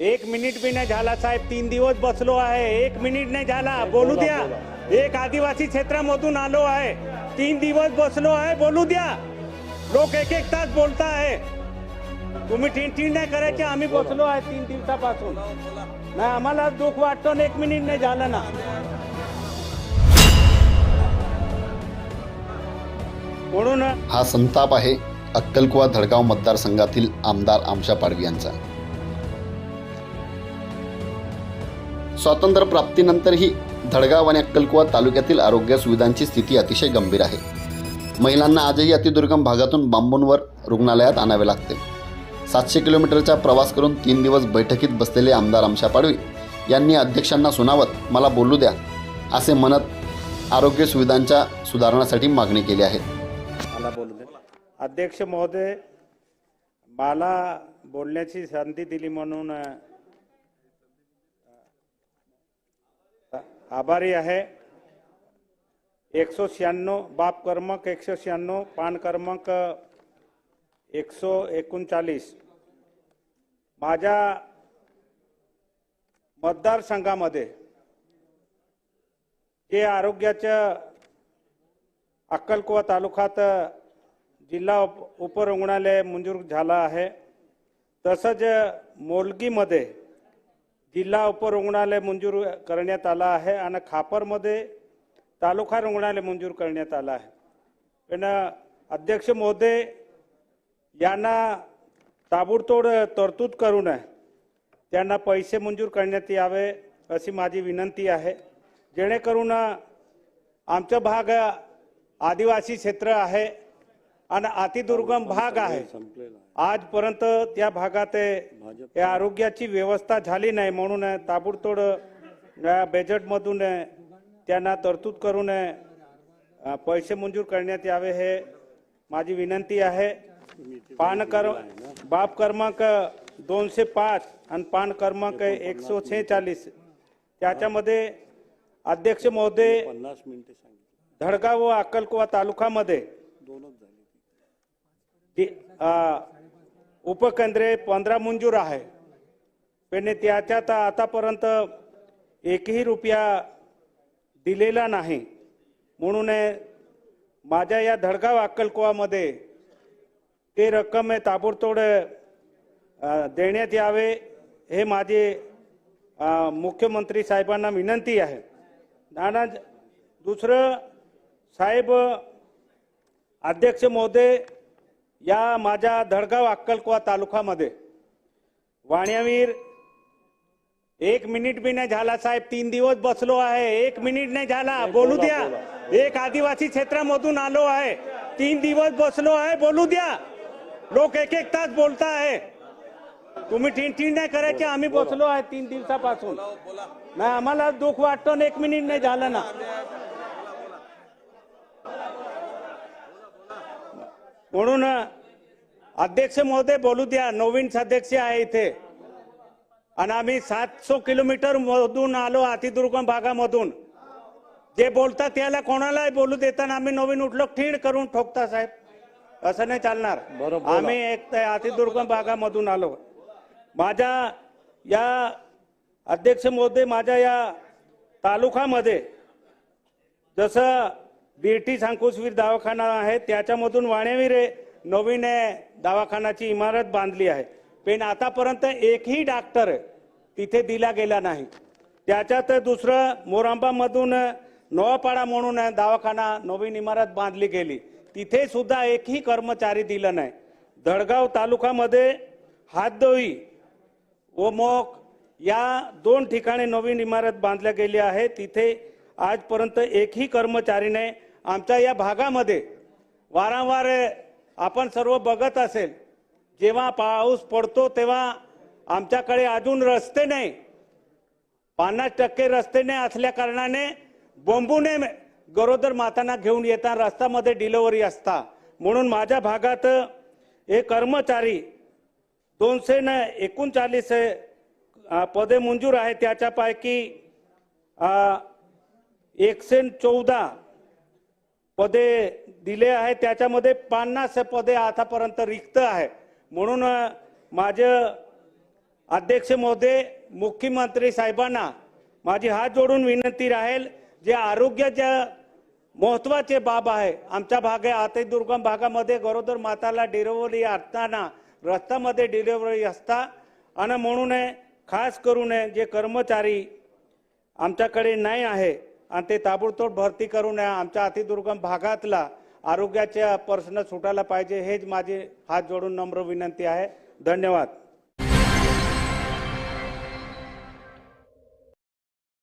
झाला साहेब तीन दिवस बसलो आहे. एक मिनिट नाही झाला बोलू द्या. एक आदिवासी क्षेत्रामधून आलो आहे. तीन दिवस बसलो आहे बोलू द्या. लोक एक एक तास बोलता आहे. तुम्ही टीन टीन नाही करायचे आम्ही बसलो आहे तीन दिवसापासून. नाही आम्हाला दुःख वाटतो एक मिनिट नाही झालं ना. म्हणून हा संताप आहे अक्कलकुवा धडगाव मतदारसंघातील आमदार आमशा पाडवी यांचा. स्वातंत्र्य प्राप्तीनंतरही धडगाव आणि अक्कलकुवा तालुक्यातील आरोग्य सुविधांची स्थिती अतिशय गंभीर आहे. महिलांना आजही अतिदुर्गम भागातून बांबूंवर रुग्णालयात आणावे लागते. सातशे किलोमीटरचा प्रवास करून तीन दिवस बैठकीत बसलेले आमदार आमशा पाडवी यांनी अध्यक्षांना सुनावत मला बोलू द्या असे म्हणत आरोग्य सुविधांच्या सुधारणासाठी मागणी केली आहे. मला बोलू द्या. अध्यक्ष महोदय मला बोलण्याची संधी दिली म्हणून आभारी आहे. एकशे शहाण्णव बाप क्रमांक एकशे शहाण्णव पान क्रमांक एकशे एकोणचाळीस. माझ्या मतदारसंघामध्ये जे आरोग्याच्या अक्कलकुवा तालुक्यात जिल्हा उप उपरुग्णालय मंजूर झाला आहे. तसंच मोलगीमध्ये जिल्हा उपरुग्णालय मंजूर करण्यात आला आहे आणि खापरमध्ये तालुका रुग्णालय मंजूर करण्यात आलं आहे. पण अध्यक्ष महोदय यांना ताबडतोड तरतूद करून त्यांना पैसे मंजूर करण्यात यावे अशी माझी विनंती आहे. जेणेकरून आमचा भाग आदिवासी क्षेत्र आहे आणि अतिदुर्गम भाग आहे. आजपर्यंत त्या या आरोग्याची व्यवस्था झाली नाही म्हणून ताबडतोड बजेटमधून त्यांना तरतूद करून पैसे मंजूर करण्यात यावे हे माझी विनंती आहे. पान कर बाप क्रमांक दोनशे पाच आणि पान क्रमांक एकशे छेचाळीस त्याच्यामध्ये अध्यक्ष महोदय धडगाव व अक्कलकुवा तालुक्यामध्ये ती, अ, उपकेंद्रे पंधरा मंजूर आहे. पण त्याच्यात आतापर्यंत एकही रुपया दिलेला नाही. म्हणून माझ्या या धडगाव अक्कलकुवामध्ये ते रक्कम ताबडतोड देण्यात यावे हे माझे मुख्यमंत्री साहेबांना विनंती आहे. आणि दुसरं साहेब अध्यक्ष महोदय या माझ्या धडगाव अक्कलकुवा तालुक्यामध्ये वाण्यावीर एक मिनिट बी नाही झाला साहेब तीन दिवस बसलो आहे. एक मिनिट नाही झाला बोलू द्या. एक आदिवासी क्षेत्रामधून आलो आहे. तीन दिवस बसलो आहे बोलू द्या. लोक एक एक तास बोलता आहे. तुम्ही टीन टीन नाही करायचे आम्ही बसलो आहे तीन दिवसापासून. नाही आम्हाला दुःख वाटतो एक मिनिट नाही झालं ना. म्हणून अध्यक्ष महोदय बोलू द्या नवीन सदस्य आहे इथे. आणि आम्ही सातशे किलोमीटर मधून आलो अतिदुर्गम भागामधून. जे बोलतात त्याला कोणालाही बोलू देताना आम्ही नवीन उठलो ठीण करून ठोकता साहेब. असं नाही चालणार. आम्ही एक अतिदुर्गम भागामधून आलो. माझ्या या अध्यक्ष महोदय माझ्या या तालुक्यामध्ये जसं बीटी सांकुसवीर दवाखाना आहे. त्याच्यामधून वाण्यावीर नवीन दवाखानाची इमारत बांधली आहे. पण आतापर्यंत एकही डॉक्टर तिथे दिला गेला नाही. त्याच्यात दुसरं मोरांबामधून नवापाडा म्हणून दवाखाना नवीन इमारत बांधली गेली. तिथे सुद्धा एकही कर्मचारी दिला नाही. धडगाव तालुक्यामध्ये हातदोई व मोक या दोन ठिकाणी नवीन इमारत बांधल्या गेली आहे. तिथे आजपर्यंत एकही कर्मचारीने आमच्या या भागामध्ये वारंवार आपण सर्व बघत असेल जेव्हा पाऊस पडतो तेव्हा आमच्याकडे अजून रस्ते नाही. पन्नास टक्के रस्ते नाही असल्या कारणाने बोंबूने गरोदर मातांना घेऊन येता रस्त्यामध्ये डिलिव्हरी असता. म्हणून माझ्या भागात हे कर्मचारी दोनशे न एकोणचाळीस पदे मंजूर आहे त्याच्यापैकी एकशे चौदा पदे दिले आहे त्याच्यामध्ये पन्नास पदे आतापर्यंत रिक्त आहे म्हणून माझे अध्यक्ष महोदय मुख्यमंत्री साहेबांना माझी हात जोडून विनंती राहील जे आरोग्याच्या महत्त्वाचे बाब आहे आमच्या भागे अति दुर्गम भागामध्ये गरोदर माताला डिलिव्हरी असताना रस्त्यामध्ये डिलिव्हरी असता आणि म्हणून खास करून जे कर्मचारी आमच्याकडे नाही आहे आणि ते ताबडतोब भरती करून आमच्या अतिदुर्गम भागातला आरोग्याच्या प्रश्न सुटायला पाहिजे हेच माझी हात जोडून नम्र विनंती आहे. धन्यवाद.